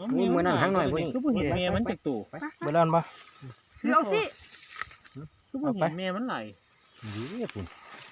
อุ้ยมือนั่นทั้งหน่อยพวกนี้คือบ่เห็นแม่มันจากตู่เบลอนปะเสือเอาสิคือบ่เห็นแม่มันไหลนี่ปุ่น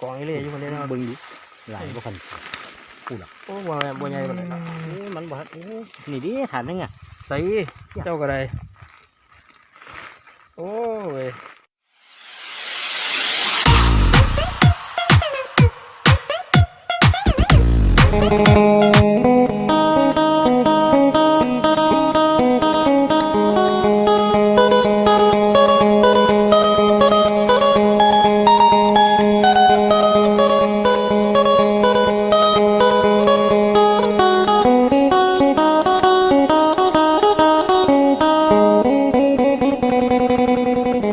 กองอีเล่อยู่คนเดียวเนาะเบิ่งดิหลายบ่คันโอ้บ่แม่นบ่ใหญ่ปานใดเนาะโอ้ยมันบ่ฮัดโอ้ยนี่ดิฐานนึงอะใส่เจ้าก็ได้โอ้ยสวั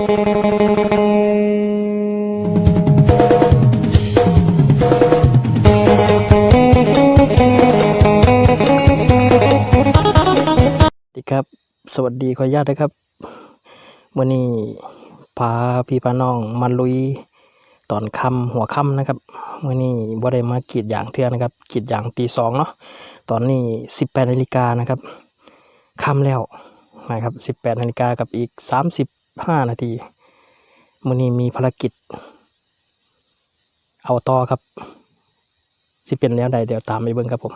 ดีครับ สวัสดีขออนุญาตนะครับวันนี้พาพี่พาน้องมาลุยตอนค่ำหัวค่ำนะครับวันนี้บ่ได้มากีดอย่างเทื่อนะครับกีดอย่างตีสองเนาะตอนนี้สิบแปดนาฬิกานะครับค่ำแล้วนะครับสิบแปดนาฬิกากับอีกสามสิบ ห้านาทีวันนี้มีภารกิจ เอาต่อครับ สิเป็นแล้วใดเดี๋ยวตามไปเบิ่งครับผม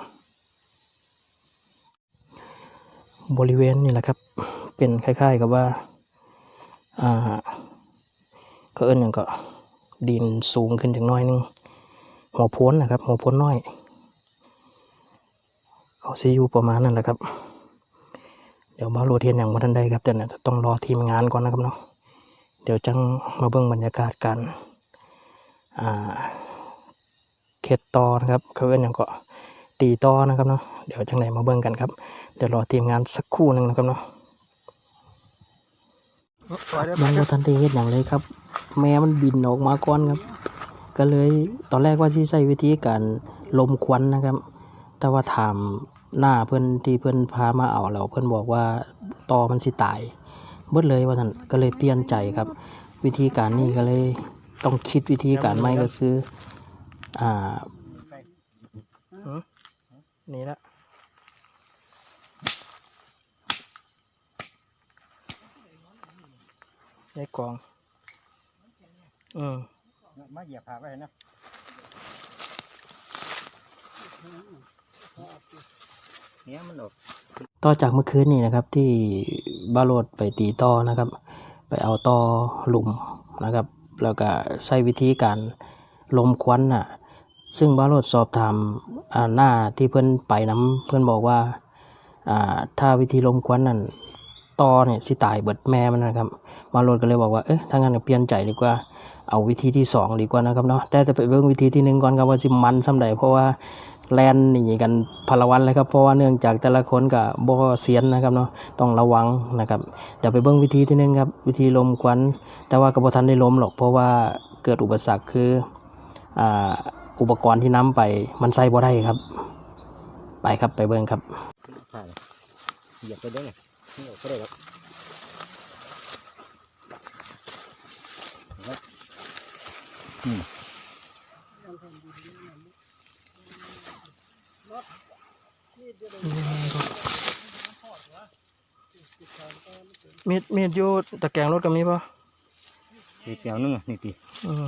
บริเวณนี่แหละครับ เป็นคล้ายๆกับว่า อ่า ก็เอิ้นอย่างก็ดินสูงขึ้นจากน้อยหนึงหัวพ้นนะครับหัวพ้นน้อย เขาซีอยู่ประมาณนั้นแหละครับ เดี๋ยวมาโรเทียนอย่างมาทันใดครับแต่เนี่ยต้องรอทีมงานก่อนนะครับเนาะเดี๋ยวจังมาเบิ่งบรรยากาศกันอ่าเขตตอนะครับเขาเอิ้นอย่างก็ตีตอนะครับเนาะเดี๋ยวจังไหนมาเบิ่งกันครับ เดี๋ยวรอทีมงานสักครู่หนึ่งนะครับเนาะยังบ่ทันได้เฮ็ดหยังเลยครับ แม่มันบินออกมาก่อนครับ ก็เลยตอนแรกว่าสิใช้วิธีการลมควันนะครับ แต่ว่าถาม หน้าเพื่อนที่เพื่อนพามาเอาแล้วเพื่อนบอกว่าตอมันสิตายเบิดเลยว่าท่านก็เลยเปลี่ยนใจครับ วิธีการนี้ก็เลยต้องคิดวิธีการใหม่ก็คือ อ่าหือนี่ละในกล่อง อืมมาเหยียบผาไว้นะเนี่ยมันออก ต่อจากเมื่อคืนนี้นะครับที่บาโรดไปตีต่อนะครับ ไปเอาต่อหลุมนะครับ แล้วก็ใช้วิธีการลมควันน่ะซึ่งบาโรดสอบถามาหน้าที่เพื่อนไปน้ำเพื่อนบอกว่าถ้าวิธีลมควันนั่นต่อเนี่ยสิตายเบิดแม่มันนะครับ บาโรดก็เลยบอกว่าเอ๊ะถ้างั้นก็เปลี่ยนใจดีกว่าเอาวิธีที่สองดีกว่านะครับเนาะแต่จะไปเบิ่งวิธีที่หนึ่งก่อนครับว่าสิมันสำใดเพราะว่า แลนหนีกันพลวันเลยครับเพราะว่าเนื่องจากแต่ละคนกับบ่เสียนนะครับเนาะต้องระวังนะครับเดี๋ยวไปเบิ่งวิธีที่หนึ่งครับวิธีลมควันแต่ว่าก็บ่ทันได้ล้มหรอกเพราะว่าเกิดอุปสรรคคืออุปกรณ์ที่นำไปมันใส่บ่ได้ครับ ไปครับไปเบิ่งครับผ่าเลยเหยียบไปได้ไงนี่ออกก็ได้ครับอืม มีดมีดอยู่ตะแกรงรถก็มีป่ะนี่เปียวนึงอะนี่ตีอืม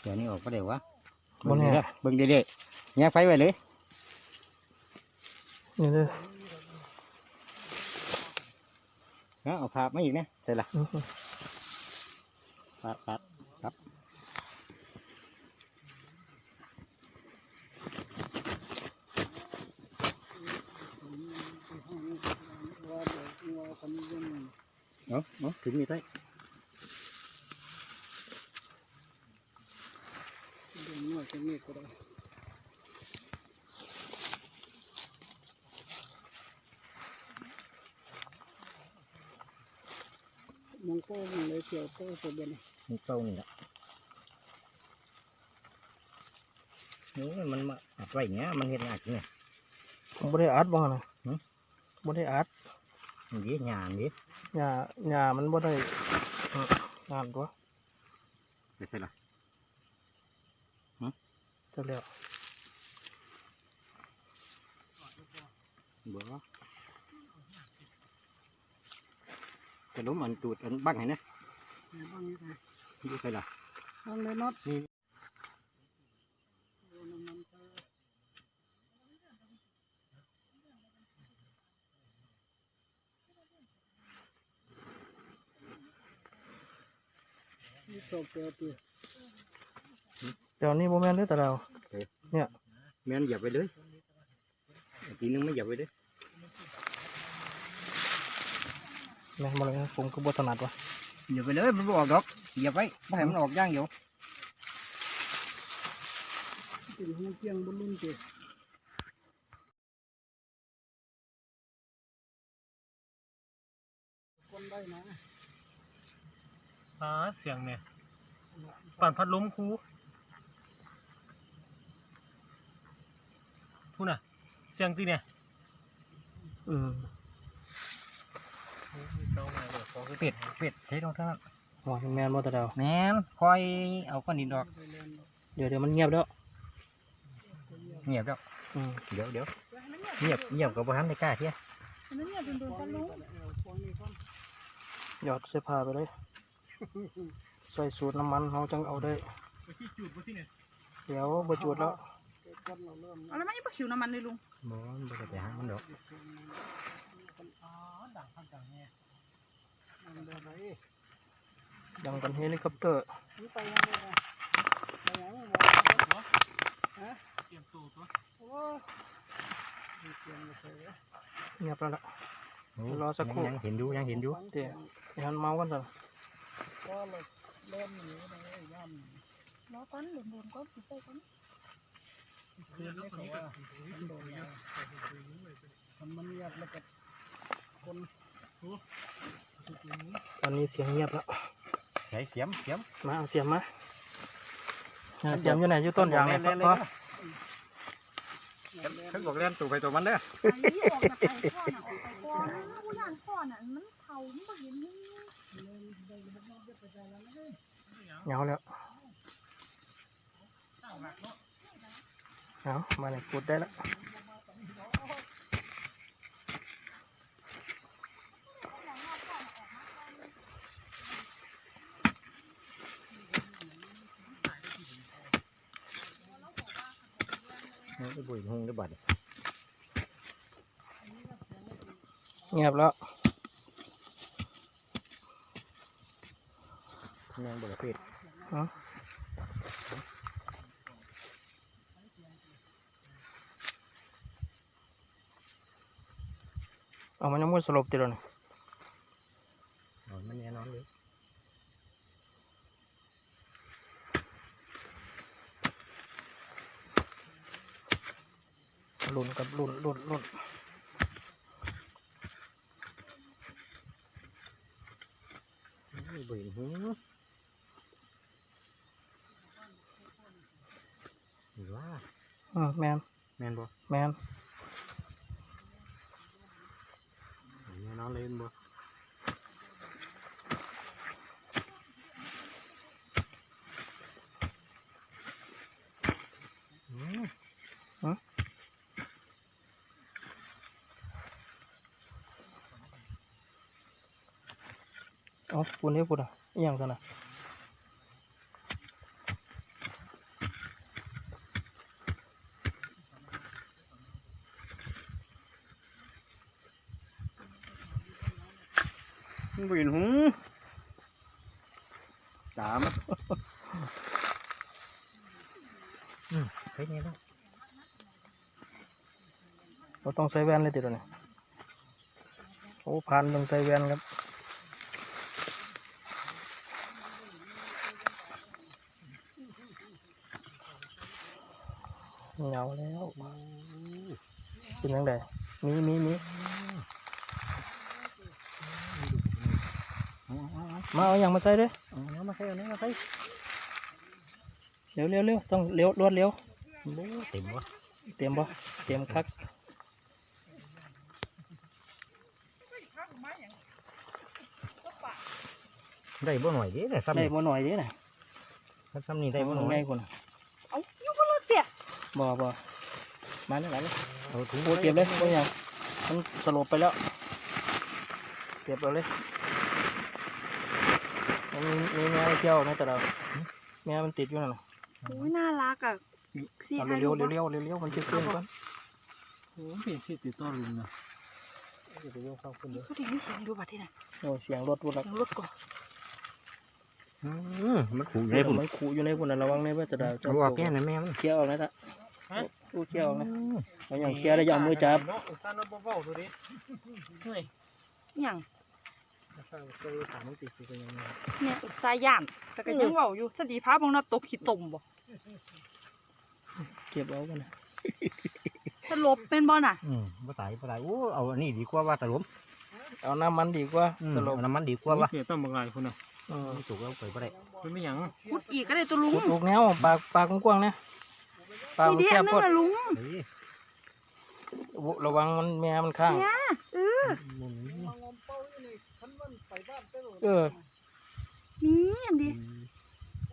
เปียวนี่ออกก็ได้วะบ่แน่เบิ่งเด้อเบิ่งเด้ๆแยกไฟไว้เลยนี่เด้อนะเอาภาพมาอีกนะใช่ละอือฮึปัดปัดครับ เอาเอาถึงนี่ได้มองก็มันเลยเกี่ยวก็สมบูรณ์นี่เข้านี่ละโอ้ยมันมาอัดไว้อย่างเงี้ยมันเห็นงานจริงไงผมบ่ได้อัดบ่นะหือบ่ได้อัดมั นี้งานนี้หญ้าหญ้ามันบ่ได้งานตัวไม่ใช่หรอจะเลี้ยวบ่จะล้มอันจูดอันบังเห็นไหมบังยังไงดูใช่หรอบังเลยน็อต นี่นี่ตกเกลือตีเดี๋ยวนี้โมแมนเด้อแต่เราแม่นเหยียบไปเลยทีนึงไม่เหยียบไปเลยแม่นมาเลยผมก็บถนัดวะเหยียบไปเลยมันบ่ออกดอกเหยียบไว้ไม่ให้มันออกย่างเดียวติดหูเกียงบนลุ่นตีคนได้นะ อ่าเสียงเนี่ย ปั่นพัดลมครูพูดน่ะ เสียงตีเนี่ยอืมเป็ดเป็ดเท่ตรงนั้นหัวแมนบ่แต่เราแม่นคอยเอาก้อนดินดอก เดี๋ยวเดี๋ยวมันเงียบแล้วเงียบแล้วอืมเดี๋ยวเดี๋ยวเงียบเงียบกับบ่ทันได้กล้าเที่ยมันเนี่ยเป็นโดนตะลุงหยอดเสื้อผ้าไปเลย ใส่สูตรน้ำมันเขาจังเอาได้ที่จุดมาที่เนี่ยเดี๋ยวบ่จุดแล้วเอาแล้วไม่ยังผิวน้ำมันเลยลุงบ่มันบ่ได้ไปหามันดอกยังกันเฮลิคอปเตอร์ไปยังไงนะไปยังไงบอกเตรียมตัวตัวโอ้เกียงมาเถอะเงียบแล้วล่ะโอ้รอสักครู่ยังเห็นอยู่ยังเห็นอยู่เดี๋ยวเดี๋ยวมันเมากัน ซะก็เลยเล่นหนีไปย่ nó có đường buồn có gì đây có เพื่อนเขาคนนี้กันำโดนมันมันเงียบแล้วก็คนตอนนี้เสียงเงียบแล้วใส่เสียมเสียมมาเอาเสียมมาอ่าเสียมอยู่ไหนอยู่ต้นยางเลยครับพ่อเขาบอกเล่นตัวไปตัวมันเด้อ cái gì ở cái tay con nào ở cái con nó làm con này nó thầu nó có gì nó เหงาแล้วเอามาเลยพูดได้แล้วเอาไปบุยหงได้บัดเงียบแล้ว แมงบ่ได้เป็ดเอามันยังมุดสลบติดแล้วนี่เอามันแน่นอนเลยลุ่นกับลุ่นลุ่นลุ่นบุยหงหรือว่า อืมแมนแมนบ่แมนแน่นอนเลยบ่เอาพูดนี่พูดอะอหย่างกันนะ บุยหง ตามอืมเฮ้ยนี่แล้วเราต้องใส่แว่นเลยติดแล้วนี่โอ้ผ่านต้องใส่แว่นครับเหงาแล้วเป็นยังไงมีมีมีเอาเอาเอามาเอาอย่างมาใส่ด้วย เอาเอามาใส่เอาเนื้อมาใส่เร็วเร็วเร็วต้องเร็วรวดเร็วโอ้เต็มวะเตรียมบ่เตรียมคักได้บ่หน่อยเด้แต่ซ้ำได้นี่บ่หน่อยเด้น่ะซ้ำนี่ได้บ่หน่อยง่ายกว่าน่ะ ống yêu có lợt tiệt บ่บ่มาเนี่ยมาเนี่ยเอาถุงโอ้เก็บเลยบ่อย่างมันสลบไปแล้วเก็บเอาเลย มันมีมีแม่เที่ยวไหมแต่เราแม่มันติดอยู่นั่นน่ะโอ้ยน่ารักอะสี่เอาห้าเร็ลูวกๆเร็วๆเร็วๆมันจะเกินก่อนโอ้เป็นสิติดต่อลุงนะเดี๋ยวไปโยกเข้าขึ้นเดี๋ยวเขาถึงเสียงดูบัดที่ไหนโอ้เสียงรถพุ่นละเสียงรถก่อนอืมมันขู่อยู่ในในพุ่ปุ่นนมันขู่อยู่ในพุ่นน่ะระวังในว่าจะได้เอาออกแก่นะแม่มันเคี้ยวเอานะจ๊ะอู้เคี้ยวเอานะมันอย่างเคี้ยวได้วอยาเอามือจับเนาะอุตส่าห์นเบาๆดูดิเฮ้ยอหย่าง ข้างเคยถามมันติดสิเป็นยังไงเนี่ยอุตสาห์ย่านแต่ก็ยังเว้าอยู่ถ้าดีพาบางนัดตบขี้ตมบ่เก็บเอากันนะถ้าลบเป็นบ่น่ะอืมบ่ตายบ่ตายโอ้เอาอันนี้ดีกว่าว่าตะลมเอาน้ำมันดีกว่าอืมตลเอากน้ำมันดีกว่าว่าเสียต้องบางไงคุณน่ะอืมถูกเอาไปบ่ได้มันไม่หยังพูดอีกก็ได้ตัวลุงขุดลูกแนวปากปากกว้างๆนะปากนี่มันดิแคอับนโพดนึงน่ะลุงเฮ้ยระวังมันแม่มันข้างเนี่ยเออ ไปบ้านไปโหลดเออ นี่อันดี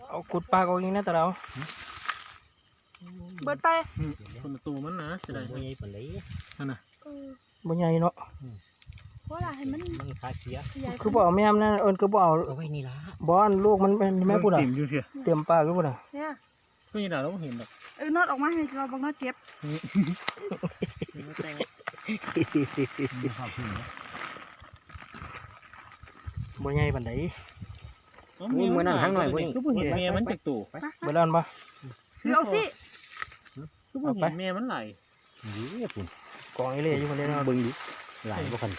เอาขุดปากเอาเองนะแต่เราเบิดไปคนละตัวมันนะจะได้บ่ใหญ่ปานใดนั่นน่ะเออบ่ใหญ่เนาะเพราะอะไรให้มันมันคาเสียขยายคือบ่เอาแม่มันนะเอิ้นคือบ่เอาเอาไว้นี่ล่ะบ่อันลูกมันเป็นแม่พูดอะติ่มอยู่เถอะเตรียมปากคือพูดอะเนี่ยก็ยังด่าเราเห็นดอกเออนอดออกมาให้เราบางนอดเจ็บ บ่ใหญ่ปานใดโอ้ยมื้อนั้นทั้งหน่อยพุ่นก็บ่เห็นแม่มันจากตัวเบ่ด้านบ่คือเอาสิก็บ่เห็นแม่มันไหลนี่ปุ่นกองอีเล่อยู่คนเดียวเนาะเบิ่งดิหลายบ่คัน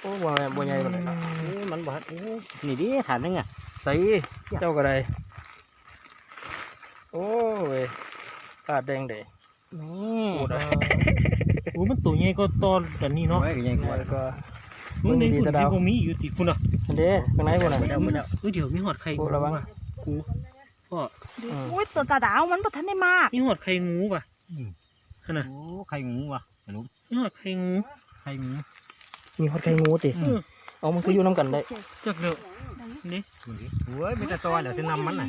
โอ้บ่แม่นบ่ใหญ่ปานใดเนาะโอ้มันบ่ฮัดโอ้นี่ดิหาดนึงอะใส่เจ้าก็ได้โอ้ยปาดแดงเด้นี่โอ้ได้โอ้มันตัวใหญ่ก็ตอนกันนี่เนาะโอ้ยใหญ่กว่าแล้วก็ มึงในดีคุณๆตะที่ดาวบ่มีอยู่ติคุณน่ะอันเด้ข้างในพุ่นน่ะไปแล้วไปแล้วเอ้ยเดี๋ยวมีหอดไข่โอ้ระวังกูพ่ออืมโอ้ยตัวตาดาวมันบ่ทันได้มากมีหอดไข่งูป่ะอืมนั่นน่ะโอ้ไข่งูว่ะตะลุมมีหอดไข่งูไข่งูมีฮอดไข่งูติเออเอามันคืออยู่นํกันได้จักเด้อนี่มันดิโอ้ยมีแต่ตัวเดี๋ยวสินำมันน่ะ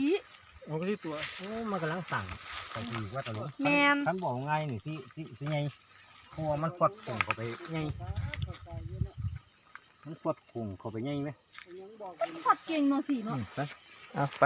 เอาก็ที่ตัวโอ้มันกำลังสั่งไปดีว่าตะลุมแมนคันบอกง่ายนี่สิสิสิไงเพราะว่ามันควัดคงเข้าไปไง มันควัดคงเข้าไปไงไหมขอดเก่งเนาะสิเนาะอืมไปเอาไป